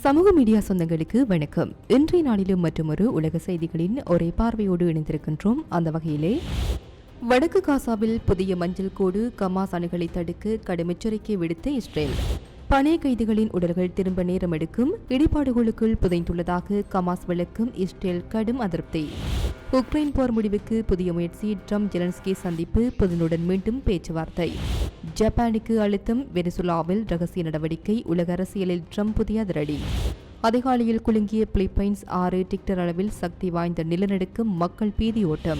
சமூக மீடியா சொந்தங்களுக்கு வணக்கம். இன்றைய நாளிலும் மற்றொரு உலக செய்திகளின் ஒரே பார்வையோடு இணைந்திருக்கின்றோம். அந்த வகையிலே வடக்கு காசாவில் புதிய மஞ்சள் கோடு கமாஸ் அணுகளை தடுக்க கடும் எச்சரிக்கை விடுத்த இஸ்ரேல். பணைய கைதிகளின் உடல்கள் திரும்ப நேரம் எடுக்கும் இடிபாடுகளுக்குள் புதைந்துள்ளதாக கமாஸ் விளக்கும் இஸ்ரேல் கடும் அதிருப்தி. உக்ரைன் போர் முடிவுக்கு புதிய முயற்சி ட்ரம்ப் ஜெலன்ஸ்கி சந்திப்பு புதினுடன் மீண்டும் பேச்சுவார்த்தை. ஜப்பானுக்கு அழுத்தம் வெனிசுலாவில் ரகசிய நடவடிக்கை உலக அரசியலில் ட்ரம்ப் புதிய அதிரடி. அதிகாலையில் குலுங்கிய பிலிப்பைன்ஸ் ஆறு டிக்டர் அளவில் சக்தி வாய்ந்த நிலநடுக்கம் மக்கள் பீதி ஓட்டம்.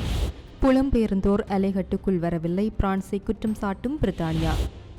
புலம்பெயர்ந்தோர் அலைகட்டுக்குள் வரவில்லை பிரான்ஸை குற்றம் சாட்டும் பிரித்தானியா.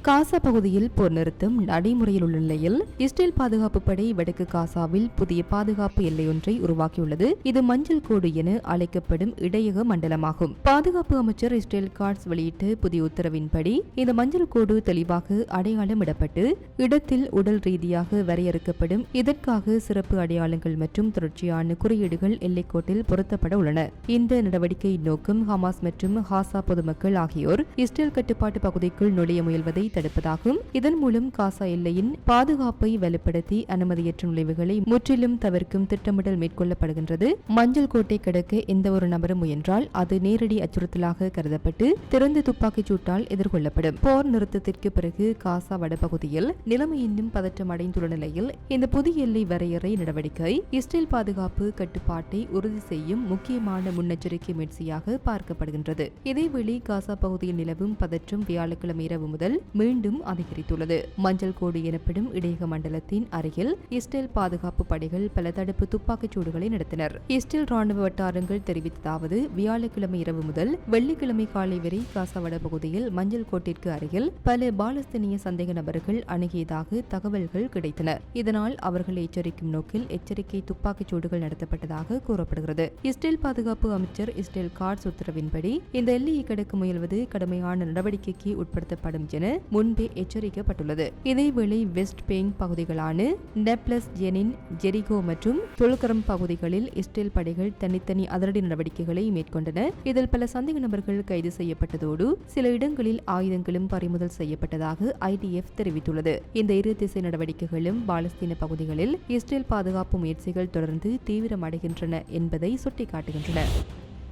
காசா பகுதியில் போர் நிறுத்தம் நடைமுறையில் உள்ள நிலையில் இஸ்ரேல் பாதுகாப்பு படை வடக்கு காசாவில் புதிய பாதுகாப்பு எல்லையொன்றை உருவாக்கியுள்ளது. இது மஞ்சள் கோடு என அழைக்கப்படும் இடையக மண்டலமாகும். பாதுகாப்பு அமைச்சர் இஸ்ரேல் கார்ட்ஸ் வெளியிட்ட புதிய உத்தரவின்படி இந்த மஞ்சள் கோடு தெளிவாக அடையாளமிடப்பட்டு இடத்தில் உடல் ரீதியாக வரையறுக்கப்படும் இதற்காக சிறப்பு அடையாளங்கள் மற்றும் தொடர்ச்சியான குறியீடுகள் எல்லைக்கோட்டில் பொருத்தப்பட உள்ளன. இந்த நடவடிக்கையின் நோக்கம் ஹமாஸ் மற்றும் ஹாசா பொதுமக்கள் ஆகியோர் இஸ்ரேல் கட்டுப்பாட்டு பகுதிக்குள் நுழைய முயல்வதை தடுப்பதாகும் இதன் மூலம் காசா எல்லையின் பாதுகாப்பை வலுப்படுத்தி அனுமதியற்ற நுழைவுகளை முற்றிலும் தவிர்க்கும் திட்டமிடல் மேற்கொள்ளப்படுகின்றது. மஞ்சள் கோட்டை கடக்க எந்த ஒரு நபரும் முயன்றால் அது நேரடி அச்சுறுத்தலாக கருதப்பட்டு திறந்து துப்பாக்கிச் சூட்டால் எதிர்கொள்ளப்படும். போர் நிறுத்தத்திற்கு பிறகு காசா வடபகுதியில் நிலைமை இன்னும் பதற்றம் அடைந்துள்ள நிலையில் இந்த புதிய எல்லை வரையறை நடவடிக்கை இஸ்ரேல் பாதுகாப்பு கட்டுப்பாட்டை உறுதி செய்யும் முக்கியமான முன்னெச்சரிக்கை முயற்சியாக பார்க்கப்படுகின்றது. இதேவேளை காசா பகுதியில் நிலவும் பதற்றம் வியாழக்கிழமை இரவு முதல் மீண்டும் அதிகரித்துள்ளது. மஞ்சள் கோடு எனப்படும் இடையக மண்டலத்தின் அருகில் இஸ்ரேல் பாதுகாப்பு படைகள் பல தடுப்பு துப்பாக்கிச் சூடுகளை நடத்தினர். இஸ்ரேல் ராணுவ வட்டாரங்கள் தெரிவித்ததாவது வியாழக்கிழமை இரவு முதல் வெள்ளிக்கிழமை காலை வரை காசா வடபகுதியில் மஞ்சள் கோட்டிற்கு அருகில் பல பாலஸ்தீனிய சந்தேக நபர்கள் அணுகியதாக தகவல்கள் கிடைத்தன. இதனால் அவர்களை எச்சரிக்கும் நோக்கில் எச்சரிக்கை துப்பாக்கிச் சூடுகள் நடத்தப்பட்டதாக கூறப்படுகிறது. இஸ்ரேல் பாதுகாப்பு அமைச்சர் இஸ்ரேல் கார்ட்ஸ் உத்தரவின்படி இந்த எல்லையை கடக்க முயல்வது கடுமையான நடவடிக்கைக்கு உட்படுத்தப்படும் என முன்பே எச்சரிக்கப்பட்டுள்ளது. இதேவேளை வெஸ்ட் பேங் பகுதிகளான நெப்லஸ் ஜெனின் ஜெரிகோ மற்றும் தொல்கரம் பகுதிகளில் இஸ்ரேல் படைகள் தனித்தனி அதிரடி நடவடிக்கைகளை மேற்கொண்டன. இதில் பல சந்தேக நபர்கள் கைது செய்யப்பட்டதோடு சில இடங்களில் ஆயுதங்களும் பறிமுதல் செய்யப்பட்டதாக ஐடிஎஃப் தெரிவித்துள்ளது. இந்த இரு திசை நடவடிக்கைகளும் பாலஸ்தீன பகுதிகளில் இஸ்ரேல் பாதுகாப்பு முயற்சிகள் தொடர்ந்து தீவிரமடைகின்றன என்பதை சுட்டிக்காட்டுகின்றன.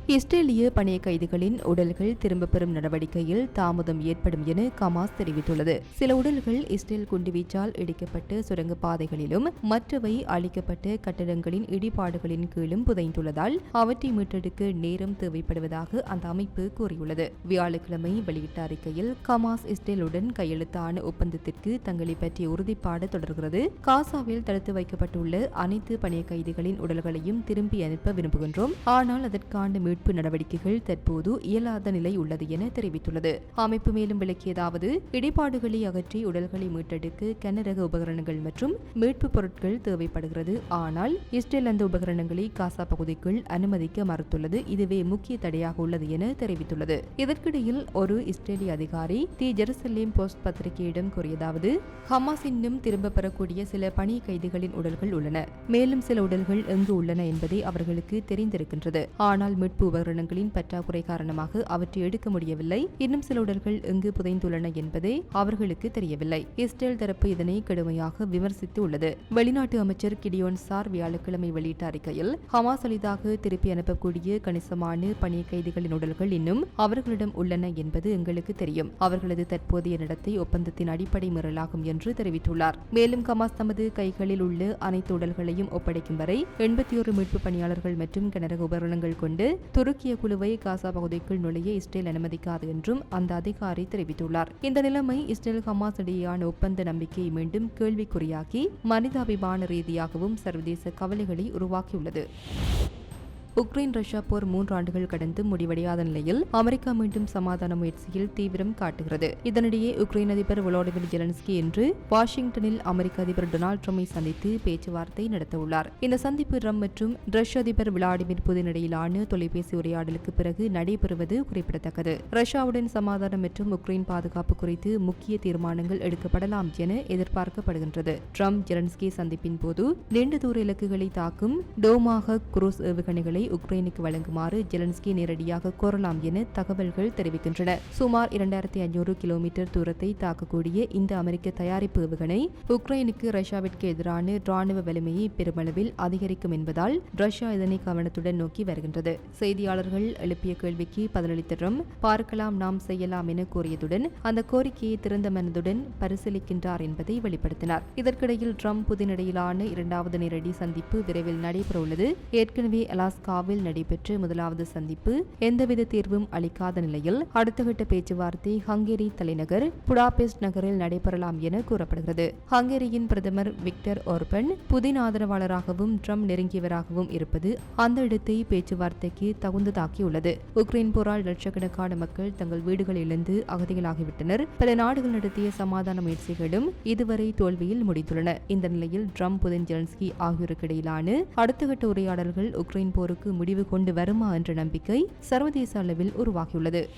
இஸ்ரேலிய பணிய கைதிகளின் உடல்கள் திரும்பப் பெறும் நடவடிக்கையில் தாமதம் ஏற்படும் என கமாஸ் தெரிவித்துள்ளது. சில உடல்கள் இஸ்ரேல் குண்டுவீச்சால் இடிக்கப்பட்டு சுரங்கப்பாதைகளிலும் மற்றவை அழிக்கப்பட்ட கட்டடங்களின் இடிபாடுகளின் கீழும் புதைந்துள்ளதால் அவற்றை மீட்டெடுக்க நேரம் தேவைப்படுவதாக அந்த அமைப்பு கூறியுள்ளது. வியாழக்கிழமை வெளியிட்ட அறிக்கையில் கமாஸ் இஸ்ரேலுடன் கையெழுத்தான ஒப்பந்தத்திற்கு தங்களை பற்றிய உறுதிப்பாடு தொடர்கிறது. காசாவில் தடுத்து வைக்கப்பட்டுள்ள அனைத்து பணிய கைதிகளின் உடல்களையும் திரும்பி அனுப்ப விரும்புகின்றோம். ஆனால் அதற்கான மீட்பு நடவடிக்கைகள் தற்போது இயலாத நிலை உள்ளது என தெரிவித்துள்ளது. அமைப்பு மேலும் விளக்கியதாவது இடிபாடுகளை அகற்றி உடல்களை மீட்டெடுக்க கனரக உபகரணங்கள் மற்றும் மீட்பு பொருட்கள் தேவைப்படுகிறது. ஆனால் இஸ்ரேல் அந்த உபகரணங்களை காசா பகுதிக்குள் அனுமதிக்க மறுத்துள்ளது. இதுவே முக்கிய தடையாக உள்ளது என தெரிவித்துள்ளது. இதற்கிடையில் ஒரு இஸ்ரேலிய அதிகாரி தி ஜெருசலேம் போஸ்ட் பத்திரிகையிடம் கூறியதாவது ஹமாஸ் இன்னும் திரும்ப பெறக்கூடிய சில பணி கைதிகளின் உடல்கள் உள்ளன. மேலும் சில உடல்கள் எங்கு உள்ளன என்பதை அவர்களுக்கு தெரிந்திருக்கின்றது. ஆனால் மீட்பு உபகரணங்களின் பற்றாக்குறை காரணமாக அவற்றை எடுக்க முடியவில்லை. இன்னும் சில உடல்கள் எங்கு புதைந்துள்ளன என்பதே அவர்களுக்கு தெரியவில்லை. இஸ்ரேல் தரப்பு இதனை கடுமையாக விமர்சித்து உள்ளது வெளிநாட்டு அமைச்சர் கிடியோன் சார் வியாழக்கிழமை வெளியிட்ட அறிக்கையில் ஹமாஸ் அளிதாக திருப்பி அனுப்பக்கூடிய கணிசமான பணி கைதிகளின் உடல்கள் இன்னும் அவர்களிடம் உள்ளன என்பது எங்களுக்கு தெரியும். அவர்களது தற்போதைய நடத்தை ஒப்பந்தத்தின் அடிப்படை மீறலாகும் என்று தெரிவித்துள்ளார். மேலும் ஹமாஸ் தமது கைகளில் உள்ள அனைத்து உடல்களையும் ஒப்படைக்கும் வரை எண்பத்தி ஒரு மீட்பு பணியாளர்கள் மற்றும் கனரக உபகரணங்கள் கொண்டு துருக்கிய குழுவை காசா பகுதிக்குள் நுழைய இஸ்ரேல் அனுமதிக்காது என்றும் அந்த அதிகாரி தெரிவித்துள்ளார். இந்த நிலைமை இஸ்ரேல் ஹமாஸ் இடையேயான ஒப்பந்த நம்பிக்கையை மீண்டும் கேள்விக்குறியாக்கி மனிதாபிமான ரீதியாகவும் சர்வதேச கவலைகளை உருவாக்கியுள்ளது. உக்ரைன் ரஷ்யா போர் மூன்று ஆண்டுகள் கடந்து முடிவடையாத நிலையில் அமெரிக்கா மீண்டும் சமாதான முயற்சியில் தீவிரம் காட்டுகிறது. இதனிடையே உக்ரைன் அதிபர் விளாடிமிர் ஜெலன்ஸ்கி இன்று வாஷிங்டனில் அமெரிக்க அதிபர் டொனால்டு ட்ரம்பை சந்தித்து பேச்சுவார்த்தை நடத்தவுள்ளார். இந்த சந்திப்பு ட்ரம்ப் மற்றும் ரஷ்ய அதிபர் விளாடிமிர் புதின் இடையிலான தொலைபேசி உரையாடலுக்கு பிறகு நடைபெறுவது குறிப்பிடத்தக்கது. ரஷ்யாவுடன் சமாதானம் மற்றும் உக்ரைன் பாதுகாப்பு குறித்து முக்கிய தீர்மானங்கள் எடுக்கப்படலாம் என எதிர்பார்க்கப்படுகின்றது. ட்ரம்ப் ஜெலன்ஸ்கி சந்திப்பின் போது நீண்ட தூர இலக்குகளை தாக்கும் டோமாக குரூஸ் ஏவுகணைகளை ஆயுதங்களை உக்ரைனுக்கு வழங்குமாறு ஜெலன்ஸ்கி நேரடியாக கோரலாம் என தகவல்கள் தெரிவிக்கின்றன. சுமார் இரண்டாயிரத்தி ஐநூறு கிலோமீட்டர் தூரத்தை தாக்கக்கூடிய இந்த அமெரிக்க தயாரிப்பு ஏவுகணை உக்ரைனுக்கு ரஷ்யாவிற்கு எதிரான ராணுவ வலிமையை பெருமளவில் அதிகரிக்கும் என்பதால் ரஷ்யா இதனை கவனத்துடன் நோக்கி வருகின்றது. செய்தியாளர்கள் எழுப்பிய கேள்விக்கு பதிலளித்த ட்ரம்ப் பார்க்கலாம் நாம் செய்யலாம் என கூறியதுடன் அந்த கோரிக்கையை திறந்த மனதுடன் பரிசீலிக்கின்றார் என்பதை வெளிப்படுத்தினார். இதற்கிடையில் ட்ரம்ப் புதினிடையிலான இரண்டாவது நேரடி சந்திப்பு விரைவில் நடைபெறவுள்ளது. ஏற்கனவே அலாஸ்கா அலாஸ்காவில் நடைபெற்ற முதலாவது சந்திப்பு எந்தவித தீர்வும் அளிக்காத நிலையில் அடுத்த கட்ட பேச்சுவார்த்தை ஹங்கேரி தலைநகர் புடாபெஸ்ட் நகரில் நடைபெறலாம் என கூறப்படுகிறது. ஹங்கேரியின் பிரதமர் விக்டர் ஓர்பன் புதின் ஆதரவாளராகவும் ட்ரம்ப் நெருங்கியவராகவும் இருப்பது அந்த இடத்தை பேச்சுவார்த்தைக்கு தகுந்ததாக்கியுள்ளது. உக்ரைன் போரால் லட்சக்கணக்கான மக்கள் தங்கள் வீடுகளிலிருந்து அகதிகளாகிவிட்டனர். பல நாடுகள் நடத்திய சமாதான முயற்சிகளும் இதுவரை தோல்வியில் முடித்துள்ளன இந்த நிலையில் ட்ரம்ப் புதின் ஜெலன்ஸ்கி ஆகியோருக்கு இடையிலான அடுத்த கட்ட உரையாடல்கள் உக்ரைன் போருக்கு முடிவு கொண்டு வருமா என்ற நம்பிக்கை சர்வதேச அளவில் உருவாகியுள்ளது.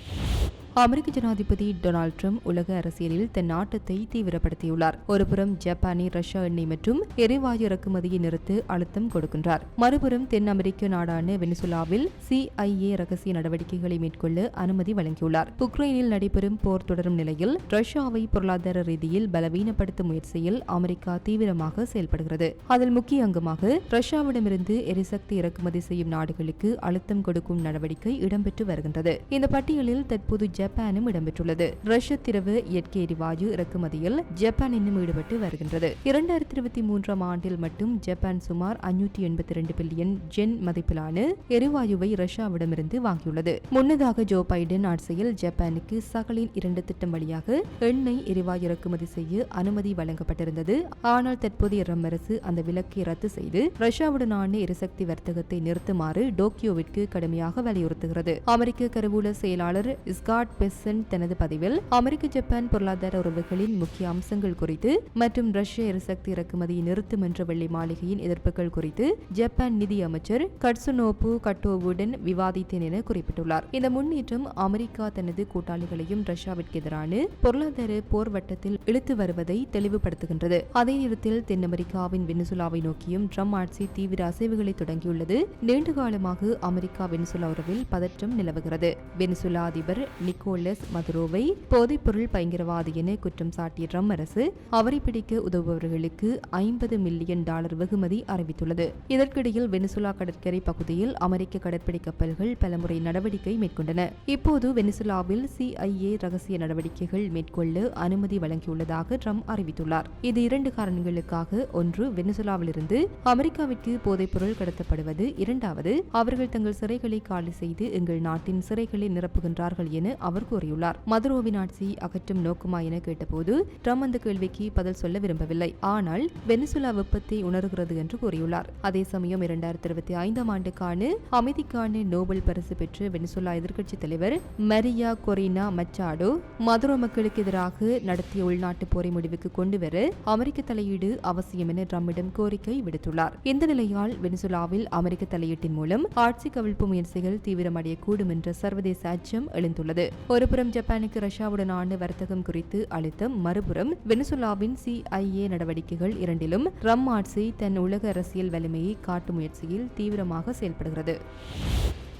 அமெரிக்க ஜனாதிபதி டொனால்ட் ட்ரம்ப் உலக அரசியலில் தன் நாட்டத்தை தீவிரப்படுத்தியுள்ளார். ஒருபுறம் ஜப்பானி ரஷ்யா எண்ணெய் மற்றும் எரிவாயு இறக்குமதியை நிறுத்து அழுத்தம் கொடுக்கின்றார். மறுபுறம் தென் அமெரிக்க நாடான வெனிசுலாவில் சிஐஏ ரகசிய நடவடிக்கைகளை மேற்கொள்ள அனுமதி வழங்கியுள்ளார். உக்ரைனில் நடைபெறும் போர் தொடரும் நிலையில் ரஷ்யாவை பொருளாதார ரீதியில் பலவீனப்படுத்தும் முயற்சியில் அமெரிக்கா தீவிரமாக செயல்படுகிறது. அதில் முக்கிய அங்கமாக ரஷ்யாவிடமிருந்து எரிசக்தி இறக்குமதி செய்யும் நாடுகளுக்கு அழுத்தம் கொடுக்கும் நடவடிக்கை இடம்பெற்று வருகின்றது. இந்த பட்டியலில் தற்போது ஜப்பானும் இடம்பெற்றுள்ளது. ரஷ்ய திரவ இயற்கை எரிவாயு இறக்குமதியில் ஜப்பான் இன்னும் ஈடுபட்டு வருகின்றது. இரண்டாயிரத்தி இருபத்தி மூன்றாம் ஆண்டில் மட்டும் ஜப்பான் சுமார் ஐநூற்றி எண்பத்தி ரெண்டு பில்லியன் ஜென் மதிப்பிலான எரிவாயுவை ரஷ்யாவிடமிருந்து வாங்கியுள்ளது. முன்னதாக ஜோ பைடன் ஆட்சியில் ஜப்பானுக்கு சகலின் இரண்டு திட்டம் வழியாக எண்ணெய் எரிவாயு இறக்குமதி செய்ய அனுமதி வழங்கப்பட்டிருந்தது. ஆனால் தற்போதைய ரம் அரசு அந்த விலக்கை ரத்து செய்து ரஷ்யாவுடனான எரிசக்தி வர்த்தகத்தை நிறுத்துமாறு டோக்கியோவிற்கு கடுமையாக வலியுறுத்துகிறது. அமெரிக்க கருவூல செயலாளர் ஸ்காட் பெசன் தனது பதிவில் அமெரிக்க ஜப்பான் பொருளாதார உறவுகளின் முக்கிய அம்சங்கள் குறித்து மற்றும் ரஷ்ய எரிசக்தி இறக்குமதியை நிறுத்தும் என்ற வெள்ளை மாளிகையின் எதிர்ப்புகள் குறித்து ஜப்பான் நிதி அமைச்சர் கட்சுனோபு கட்டோவுடன் விவாதித்தேன் என குறிப்பிட்டுள்ளார். இந்த முன்னேற்றம் அமெரிக்கா தனது கூட்டாளிகளையும் ரஷ்யாவிற்கு எதிரான பொருளாதார போர் வட்டத்தில் இழுத்து வருவதை தெளிவுபடுத்துகின்றது. அதே நேரத்தில் தென் அமெரிக்காவின் வெனிசுலாவை நோக்கியும் ட்ரம்ப் ஆட்சி தீவிர அசைவுகளை தொடங்கியுள்ளது. நீண்ட காலமாக அமெரிக்கா வெனிசுலா உறவில் பதற்றம் நிலவுகிறது. வெனிசுலா அதிபர் நிக்கோலஸ் மதுரோவை போதைப்பொருள் பயங்கரவாதி என குற்றம் சாட்டிய ட்ரம்ப் அரசு அவரை பிடிக்க உதவுபவர்களுக்கு ஐம்பது மில்லியன் டாலர் வெகுமதி அறிவித்துள்ளது. இதற்கிடையில் வெனிசுலா கடற்கரை பகுதியில் அமெரிக்க கடற்படை கப்பல்கள் பலமுறை நடவடிக்கை மேற்கொண்டன. இப்போது வெனிசுலாவில் சிஐஏ ரகசிய நடவடிக்கைகள் மேற்கொள்ள அனுமதி வழங்கியுள்ளதாக ட்ரம்ப் அறிவித்துள்ளார். இது இரண்டு காரணங்களுக்காக. ஒன்று வெனிசுலாவிலிருந்து அமெரிக்காவிற்கு போதைப்பொருள் கடத்தப்படுவது. இரண்டாவது அவர்கள் தங்கள் சிறைகளை காலி செய்து எங்கள் நாட்டின் சிறைகளை நிரப்புகின்றார்கள் என அவர் கூறியுள்ளார். மதுரோவின் ஆட்சி அகற்றும் நோக்குமா என கேட்டபோது ட்ரம்ப் அந்த கேள்விக்கு பதில் சொல்ல விரும்பவில்லை. ஆனால் வெனிசுலா வெப்பத்தை உணர்கிறது என்று கூறியுள்ளார். அதே சமயம் இரண்டாயிரத்தி இருபத்தி ஐந்தாம் ஆண்டுக்கான அமைதிக்கான நோபல் பரிசு பெற்ற வெனிசுலா எதிர்க்கட்சி தலைவர் மரியா கொரினா மச்சாடோ மதுரோ மக்களுக்கு எதிராக நடத்திய உள்நாட்டு போரை முடிவுக்கு கொண்டுவர அமெரிக்க தலையீடு அவசியம் என ட்ரம்பிடம் கோரிக்கை விடுத்துள்ளார். இந்த நிலையால் வெனிசுலாவில் அமெரிக்க தலையீட்டின் மூலம் ஆட்சி கவிழ்ப்பு முயற்சிகள் தீவிரமடையக்கூடும் என்ற சர்வதேச அச்சம் எழுந்துள்ளது. ஒருபுறம் ஜப்பானுக்கு ரஷ்யாவுடன் ஆண்டு வர்த்தகம் குறித்து அழுத்தம் மறுபுறம் வெனிசுலாவின் சிஐஏ நடவடிக்கைகள் இரண்டிலும் ரம் ஆட்சி தன் உலக அரசியல் வலிமையை காட்டும் முயற்சியில் தீவிரமாக செயல்படுகிறது.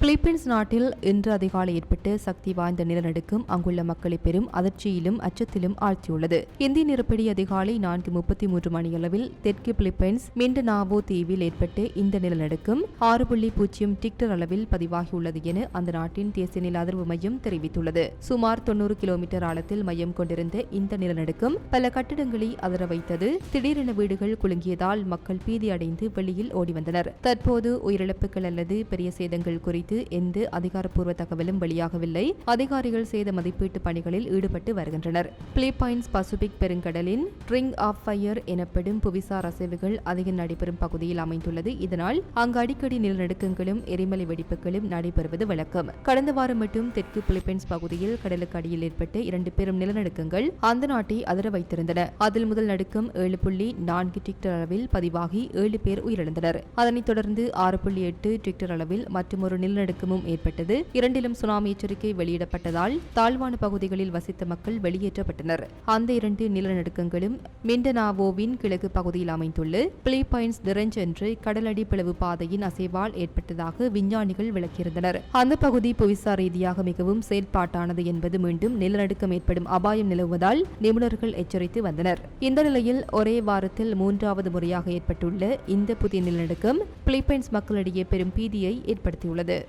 பிலிப்பீன்ஸ் நாட்டில் இன்று அதிகாலை ஏற்பட்டு சக்தி வாய்ந்த நிலநடுக்கம் அங்குள்ள மக்களை பெரும் அதிர்ச்சியிலும் அச்சத்திலும் ஆழ்த்தியுள்ளது. இந்திய நேரப்படி அதிகாலை நான்கு முப்பத்தி மூன்று மணியளவில் தெற்கு பிலிப்பைன்ஸ் மிண்டனாவோ தீவில் ஏற்பட்டு இந்த நிலநடுக்கம் ஆறு புள்ளி பூஜ்ஜியம் டிக்டர் அளவில் பதிவாகியுள்ளது என அந்த நாட்டின் தேசிய நில அதிர்வு மையம் தெரிவித்துள்ளது. சுமார் தொண்ணூறு கிலோமீட்டர் ஆழத்தில் மையம் கொண்டிருந்த இந்த நிலநடுக்கம் பல கட்டிடங்களை அதிர வைத்தது. திடீரென வீடுகள் குலுங்கியதால் மக்கள் பீதி அடைந்து வெளியில் ஓடி வந்தனர். தற்போது உயிரிழப்புகள் அல்லது பெரிய சேதங்கள் குறித்து எந்த அதிகாரப்பூர்வ தகவலும் வெளியாகவில்லை. அதிகாரிகள் சேத மதிப்பீட்டு பணிகளில் ஈடுபட்டு வருகின்றனர். பிலிப்பைன்ஸ் பசிபிக் பெருங்கடலின் ரிங் ஆஃப் ஃபயர் எனப்படும் புவிசார் அசைவுகள் அதிகம் நடைபெறும் பகுதியில் அமைந்துள்ளது. இதனால் அங்கு அடிக்கடி நிலநடுக்கங்களும் எரிமலை வெடிப்புகளும் நடைபெறுவது வழக்கம். கடந்த வாரம் மட்டும் தெற்கு பிலிப்பைன்ஸ் பகுதியில் கடலுக்கு அடியில் ஏற்பட்ட இரண்டு பெரும் நிலநடுக்கங்கள் அந்த நாட்டை அதிர வைத்திருந்தன. அதில் முதல் நடுக்கம் ஏழு புள்ளி நான்கு டிக்டர் அளவில் பதிவாகி ஏழு பேர் உயிரிழந்தனர். அதனைத் தொடர்ந்து ஆறு புள்ளி எட்டு டிக்டர் அளவில் மற்றொரு நிலநடுக்கம் நிலநடுக்கமும் ஏற்பட்டது. இரண்டிலும் சுனாமி எச்சரிக்கை வெளியிடப்பட்டதால் தாழ்வான பகுதிகளில் வசித்த மக்கள் வெளியேற்றப்பட்டனர். அந்த இரண்டு நிலநடுக்கங்களும் மிண்டனாவோவின் கிழக்கு பகுதியில் அமைந்துள்ள பிலிப்பைன்ஸ் டிரெஞ்ச் என்று கடலடி பிளவு பாதையின் அசைவால் ஏற்பட்டதாக விஞ்ஞானிகள் விளக்கியிருந்தனர். அந்த பகுதி புவிசார் ரீதியாக மிகவும் செயற்பாட்டானது என்பது மீண்டும் நிலநடுக்கம் ஏற்படும் அபாயம் நிலவுவதால் நிபுணர்கள் எச்சரித்து வந்தனர். இந்த நிலையில் ஒரே வாரத்தில் மூன்றாவது முறையாக ஏற்பட்டுள்ள இந்த புதிய நிலநடுக்கம் பிலிப்பைன்ஸ் மக்களிடையே பெரும் பீதியை ஏற்படுத்தியுள்ளது.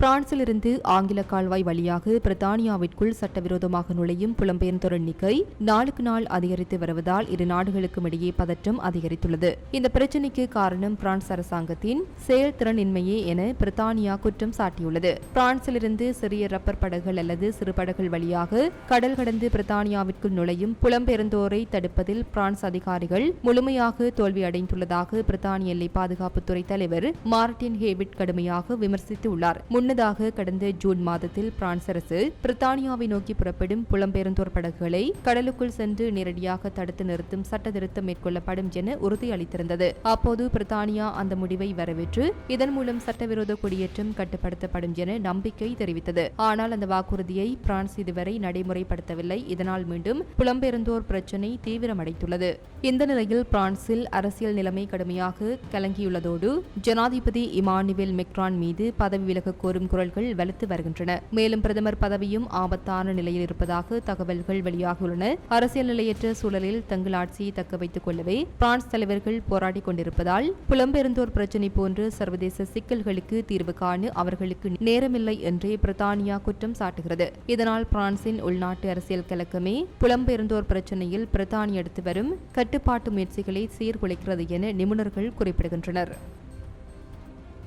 பிரான்சிலிருந்து ஆங்கில கால்வாய் வழியாக பிரித்தானியாவிற்குள் சட்டவிரோதமாக நுழையும் புலம்பெயர்ந்தோர் எண்ணிக்கை நாளுக்கு நாள் அதிகரித்து வருவதால் இரு நாடுகளுக்கும் இடையே பதற்றம் அதிகரித்துள்ளது. இந்த பிரச்சினைக்கு காரணம் பிரான்ஸ் அரசாங்கத்தின் செயல்திறனின்மையே என பிரித்தானியா குற்றம் சாட்டியுள்ளது. பிரான்சிலிருந்து சிறிய ரப்பர் படகுகள் அல்லது சிறு படகுகள் வழியாக கடல் கடந்து பிரித்தானியாவிற்குள் நுழையும் புலம்பெயர்ந்தோரை தடுப்பதில் பிரான்ஸ் அதிகாரிகள் முழுமையாக தோல்வியடைந்துள்ளதாக பிரித்தானிய எல்லை பாதுகாப்புத்துறை தலைவர் மார்டின் ஹேவிட் கடுமையாக விமர்சித்துள்ளார். முன்னதாக கடந்த ஜூன் மாதத்தில் பிரான்ஸ் அரசு பிரித்தானியாவை நோக்கி புறப்படும் புலம்பெயர்ந்தோர் படகுகளை கடலுக்குள் சென்று நேரடியாக தடுத்து நிறுத்தும் சட்டத்திருத்தம் மேற்கொள்ளப்படும் என உறுதியளித்திருந்தது. அப்போது பிரித்தானியா அந்த முடிவை வரவேற்று இதன் மூலம் சட்டவிரோத குடியேற்றம் கட்டுப்படுத்தப்படும் என நம்பிக்கை தெரிவித்தது. ஆனால் அந்த வாக்குறுதியை பிரான்ஸ் இதுவரை நடைமுறைப்படுத்தவில்லை. இதனால் மீண்டும் புலம்பெயர்ந்தோர் பிரச்சினை தீவிரமடைந்துள்ளது. இந்த நிலையில் பிரான்சில் அரசியல் நிலைமை கடுமையாக கலங்கியுள்ளதோடு ஜனாதிபதி இமானுவேல் மெக்ரான் மீது பதவி விலக கோரும் குரல்கள் வலுத்து வருகின்றன. மேலும் பிரதமர் பதவியும் ஆபத்தான நிலையில் இருப்பதாக தகவல்கள் வெளியாகியுள்ளன. அரசியல் நிலையற்ற சூழலில் தங்கள் ஆட்சியை தக்க வைத்துக் கொள்ளவே பிரான்ஸ் தலைவர்கள் போராடிக் கொண்டிருப்பதால் புலம்பெயர்ந்தோர் பிரச்சினை போன்று சர்வதேச சிக்கல்களுக்கு தீர்வு காண அவர்களுக்கு நேரமில்லை என்றே பிரித்தானியா குற்றம் சாட்டுகிறது. இதனால் பிரான்சின் உள்நாட்டு அரசியல் கலக்கமே புலம்பெயர்ந்தோர் பிரச்சினையில் பிரித்தானியா எடுத்து வரும் கட்டுப்பாட்டு முயற்சிகளை சீர்குலைக்கிறது என நிபுணர்கள் குறிப்பிடுகின்றனர்.